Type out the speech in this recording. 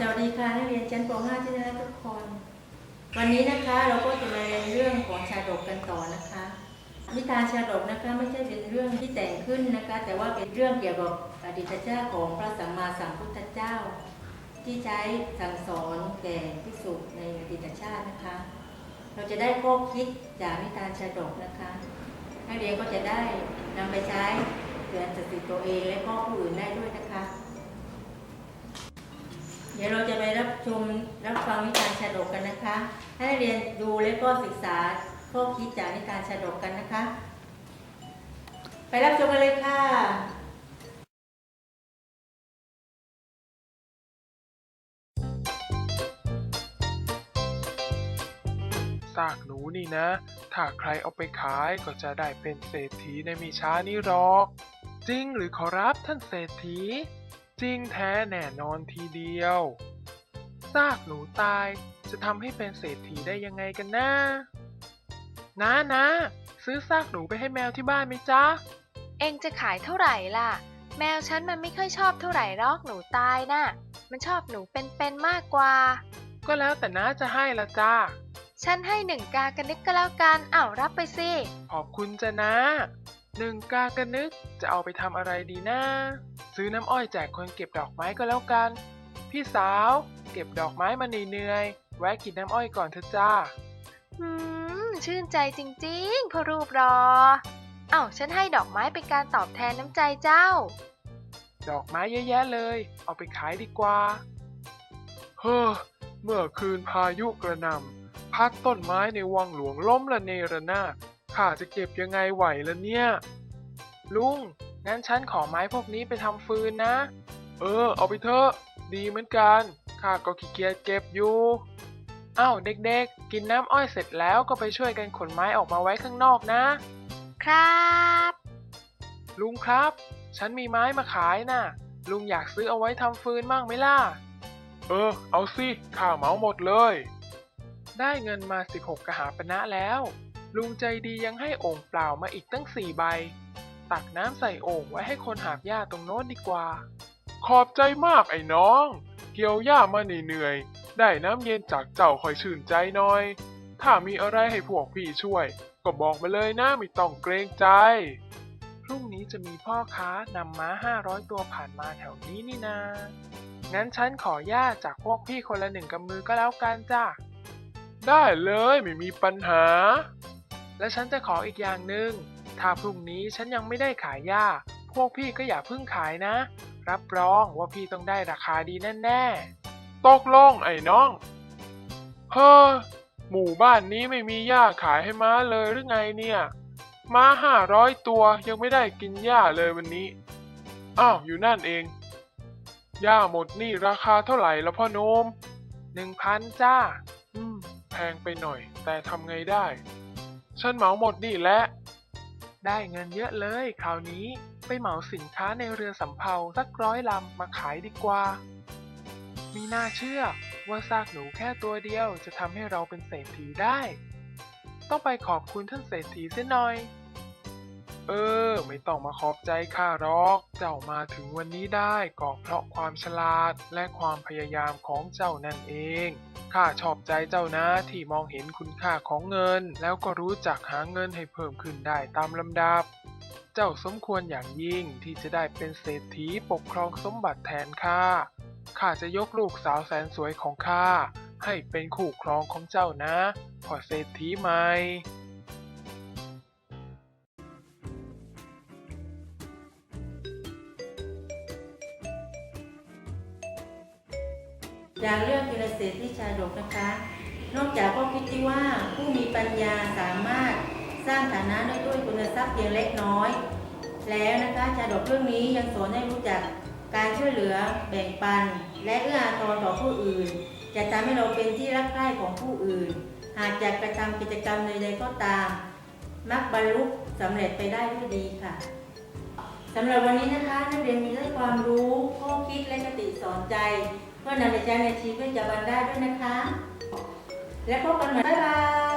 สวัสดีค่ะนักเรียนชั้นป .5 ที่น่ารักทุกคน วันนี้นะคะเราก็จะมาเรียนเรื่องของชาดกกันต่อนะคะนิทานชาดกนะคะไม่ใช่เป็นเรื่องที่แต่งขึ้นนะคะ แต่ว่าเป็นเรื่องเกี่ยวกับอดีตชาติของพระสัมมาสัมพุทธเจ้า ที่ใช้สั่งสอนแก่พิสุในอดีตชาตินะคะ เราจะได้ข้อคิดจากนิทานชาดกนะคะนักเรียนก็จะได้นำไปใช้เตือนสติตัวเองและก็ผู้อื่นได้ด้วยนะคะ เดี๋ยวเราจะไปรับชมรับฟังนิทานชาดกกันนะคะ ให้นักเรียนดูและก็ศึกษาข้อคิดจากนิทานชาดกกันนะคะ ไปรับชมกันเลยค่ะซากหนูนี่นะ ถ้าใครเอาไปขายก็จะได้เป็นเศรษฐีในมีช้านี้หรอก จริงหรือขอรับท่านเศรษฐี จริงแท้แน่นอนทีเดียวซากหนูตายจะทำให้เป็นเศรษฐีได้ยังไงกันนะนะนะซื้อซากหนูไปให้แมวที่บ้านไหมจ๊ะ เองจะขายเท่าไหร่ล่ะ แมวฉันมันไม่ค่อยชอบเท่าไหร่หรอกหนูตายน่ะมันชอบหนูเป็นๆมากกว่า ก็แล้วแต่น้าจะให้ละจ้า ฉันให้หนึ่งกากันนึกก็แล้วกันอ้าวรับไปสิ ขอบคุณจ้ะนะ หนึ่งกากระนึกจะเอาไปทำอะไรดีนะ ซื้อน้ำอ้อยแจกคนเก็บดอกไม้ก็แล้วกัน พี่สาว เก็บดอกไม้มาเหนื่อยๆแวะกินน้ำอ้อยก่อนเถอะจ้าหืมชื่นใจจริงๆพ่อรูปรออ้าวฉันให้ดอกไม้เป็นการตอบแทนน้ำใจเจ้า ดอกไม้เยอะแยะเลย เอาไปขายดีกว่า เฮ้อ เมื่อคืนพายุกระหนำ พัดต้นไม้ในวังหลวงล้มละเนระนาดข้าจะเก็บยังไงไหวละเนี่ย ลุง งั้นฉันขอไม้พวกนี้ไปทำฟืนนะ เออ เอาไปเถอะ ดีเหมือนกัน ข้าก็ขี้เกียจเก็บอยู่ อ้าวเด็กๆ กินน้ำอ้อยเสร็จแล้วก็ไปช่วยกันขนไม้ออกมาไว้ข้างนอกนะ ครับ ลุงครับ ฉันมีไม้มาขายน่ะ ลุงอยากซื้อเอาไว้ทำฟืนมั่งไหมล่ะ เออ เอาสิ ข้าเหมาหมดเลย ได้เงินมา 16 กหาปณะแล้ว ลุงใจดียังให้โอ่งเปล่ามาอีกตั้งสี่ใบ ตักน้ำใส่โอ่งไว้ให้คนหาบหญ้าตรงโน้นดีกว่า ขอบใจมากไอ้น้อง เกี่ยวหญ้ามาเหนื่อยๆได้น้ำเย็นจากเจ้าคอยชื่นใจหน่อย ถ้ามีอะไรให้พวกพี่ช่วย ก็บอกมาเลยนะไม่ต้องเกรงใจ พรุ่งนี้จะมีพ่อค้านำม้า500ตัวผ่านมาแถวนี้นี่นางั้นฉันขอญาตจากพวกพี่คนละหนึ่งกำมือก็แล้วกันจ้ะ ได้เลยไม่มีปัญหา และฉันจะขออีกอย่างหนึ่งถ้าพรุ่งนี้ฉันยังไม่ได้ขายหญ้า พวกพี่ก็อย่าเพิ่งขายนะ รับรองว่าพี่ต้องได้ราคาดีแน่ๆตกลงไอ้น้อง เฮ้อหมู่บ้านนี้ไม่มีหญ้าขายให้ม้าเลยหรือไงเนี่ยม้าห้าร้อยตัวยังไม่ได้กินหญ้าเลยวันนี้ อ้าว อยู่นั่นเอง หญ้าหมดนี่ราคาเท่าไหร่แล้วพ่อโนมหนึ่งพันจ้า งไปหน่อย แต่ทำไงได้ ฉันเหมาหมดนี่แหละ ได้เงินเยอะเลยคราวนี้ไปเหมาสินค้าในเรือสำเภาสักร้อยลำมาขายดีกว่า มีน่าเชื่อว่าซากหนูแค่ตัวเดียวจะทำให้เราเป็นเศรษฐีได้ ต้องไปขอบคุณท่านเศรษฐีเสียหน่อย เออ ไม่ต้องมาขอบใจข้าหรอก เจ้ามาถึงวันนี้ได้ก็เพราะความฉลาดและความพยายามของเจ้านั่นเอง ข้าชอบใจเจ้านะที่มองเห็นคุณค่าของเงิน แล้วก็รู้จักหาเงินให้เพิ่มขึ้นได้ตามลำดับ เจ้าสมควรอย่างยิ่งที่จะได้เป็นเศรษฐีปกครองสมบัติแทนข้า ข้าจะยกลูกสาวแสนสวยของข้าให้เป็นคู่ครองของเจ้านะพอเศรษฐีใหม่ จากเรื่องกีรเศรษฐที่ชาดกนะคะ นอกจากข้อคิดที่ว่าผู้มีปัญญาสามารถสร้างฐานะด้ด้วยคุณทรัพย์เพียงเล็กน้อย แล้วนะคะชาดกเรื่องนี้ยังสอนให้รู้จักการช่วยเหลือแบ่งปัน และเอื้ออาทรต่อผู้อื่น จะทำให้เราเป็นที่รักใคร่ของผู้อื่น หากจะกระทำกิจกรรมใดๆก็ตาม มักบรรลุสำเร็จไปได้ด้วยดีค่ะสำหรับวันนี้นะคะนักเรียนมีได้ความรู้ข้อคิดและคติสอนใจ เพื่อนำไปใช้ในชีวิตประจำวันได้ด้วยนะคะ และพบกันใหม่บ๊ายบาย